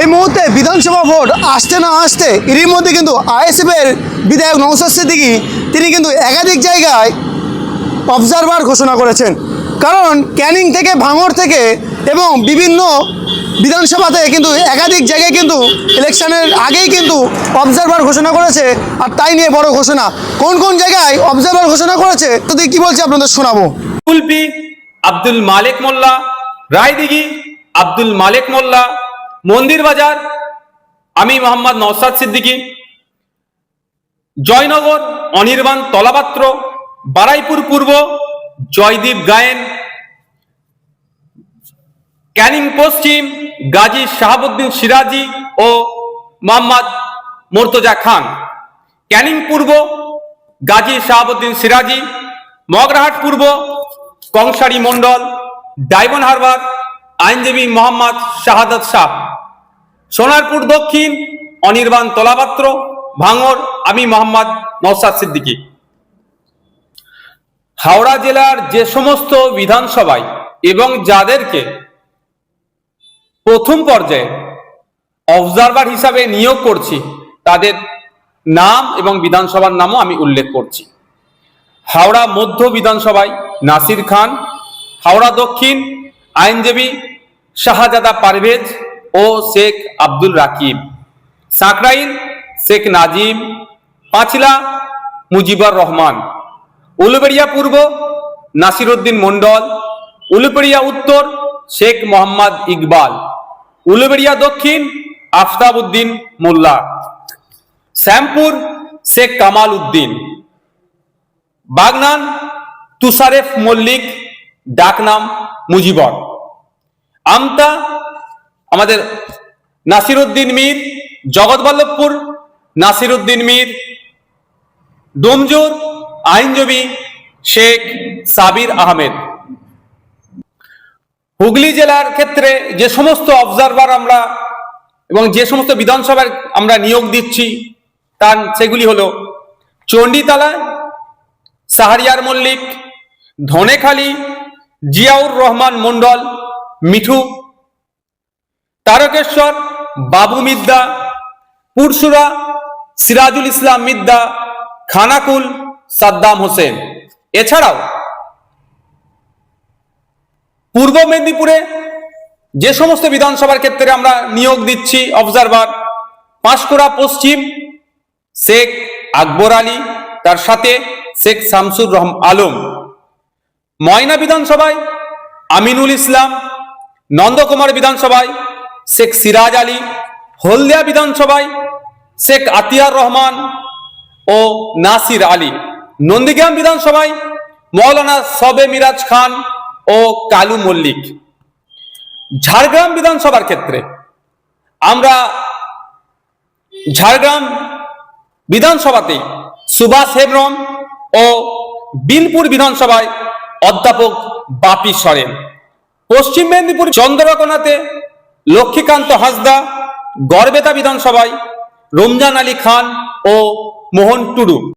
এই মুহূর্তে বিধানসভা ভোট আসতে না আসতে এরই মধ্যে কিন্তু আইএসএফের বিধায়ক নৌসাদ সিদ্দিকী, তিনি কিন্তু একাধিক জায়গায় অবজারভার ঘোষণা করেছেন। কারণ ক্যানিং থেকে ভাঙড় থেকে এবং বিভিন্ন বিধানসভাতে কিন্তু একাধিক জায়গায় কিন্তু ইলেকশনের আগেই কিন্তু অবজারভার ঘোষণা করেছে আর তাই নিয়ে বড় ঘোষণা। কোন কোন জায়গায় অবজারভার ঘোষণা করেছে তো কি বলছে আপনাদের শোনাবো। আব্দুল মালিক মোল্লা, রায়দিঘি, আব্দুল মালিক মোল্লা মন্দির বাজার, আমি মোহাম্মদ নওসাদ সিদ্দিকী, জয়নগর অনির্বাণ তলাপাত্র, বারাইপুর পূর্ব, জয়দীপ গায়েন, ক্যানিং পশ্চিম গাজী শাহাবুদ্দিন সিরাজি ও মোহাম্মদ মোর্তজা খান। ক্যানিং পূর্ব, গাজী শাহাবুদ্দিন সিরাজি, মগরাহাট পূর্ব, কংসারী মণ্ডল, ডায়মন্ড হারবার, আইনজীবী মোহাম্মদ শাহাদাত শাহ সোনারপুর দক্ষিণ, অনির্বাণ তলাপাত্র, ভাঙর, আমি মোহাম্মদ নৌসাদ সিদ্দিকী। হাওড়া জেলার যে সমস্ত বিধানসভায় এবং যাদেরকে প্রথম পর্যায়ে অবজারভার হিসাবে নিয়োগ করছি, তাদের নাম এবং বিধানসভার নামও আমি উল্লেখ করছি। হাওড়া মধ্য বিধানসভায় নাসির খান, হাওড়া দক্ষিণ, আইনজীবী শাহজাদা পারভেজ ও শেখ আব্দুল রাকিব। সাঁকরাইল শেখ নাজিম, পাঁচলা, মুজিবর রহমান। উলুবেড়িয়া পূর্ব, নাসিরুদ্দিন মণ্ডল। উলুবেড়িয়া উত্তর, শেখ মোহাম্মদ ইকবাল। উলুবেড়িয়া দক্ষিণ, আফতাবউদ্দিন মোল্লা। শ্যামপুর, শেখ কামাল উদ্দিন। বাগনান, তুষারেফ মল্লিক, ডাকনাম মুজিবর। আমতা আমাদের নাসিরুদ্দিন মীর, জগৎবল্লভপুর নাসিরুদ্দিন মীর, ডোমজোর আইনজীবী শেখ সাবির আহমেদ। হুগলি জেলার ক্ষেত্রে যে সমস্ত অবজারভার আমরা এবং যে সমস্ত বিধানসভার আমরা নিয়োগ দিচ্ছি, তার সেগুলি হলো চণ্ডীতলা, সাহারিয়ার মল্লিক, ধনেখালী, জিয়াউর রহমান মণ্ডল, মিঠু তারকেশ্বর, বাবু মিদ্দা পুরসুরা সিরাজুল ইসলাম মিদ্দা, খানাকুল, সাদ্দাম হোসেন। এছাড়াও পূর্ব মেদিনীপুরে যে সমস্ত বিধানসভার ক্ষেত্রে আমরা নিয়োগ দিচ্ছি অবজারভার পাঁশকুড়া পশ্চিম, শেখ আকবর আলী, তার সাথে শেখ শামসুর রহম আলম। ময়না বিধানসভায় আমিনুল ইসলাম, নন্দকুমার বিধানসভায় শেখ সিরাজ আলী, হলদিয়া বিধানসভায় শেখ আতিয়ার রহমান ও নাসির আলী। নন্দীগ্রাম বিধানসভায় মৌলানা সবে মিরাজ খান ও কালু মল্লিক। ঝাড়গ্রাম বিধানসভার ক্ষেত্রে আমরা ঝাড়গ্রাম বিধানসভাতে সুভাষ হেমব্রম ও বিনপুর বিধানসভায় অধ্যাপক বাপি সরেন। পশ্চিম মেদিনীপুর চন্দ্রকোনাতে লক্ষ্মীকান্ত হাসদা গড়বেতা বিধানসভায় রমজান আলী খান ও মোহন টুডু।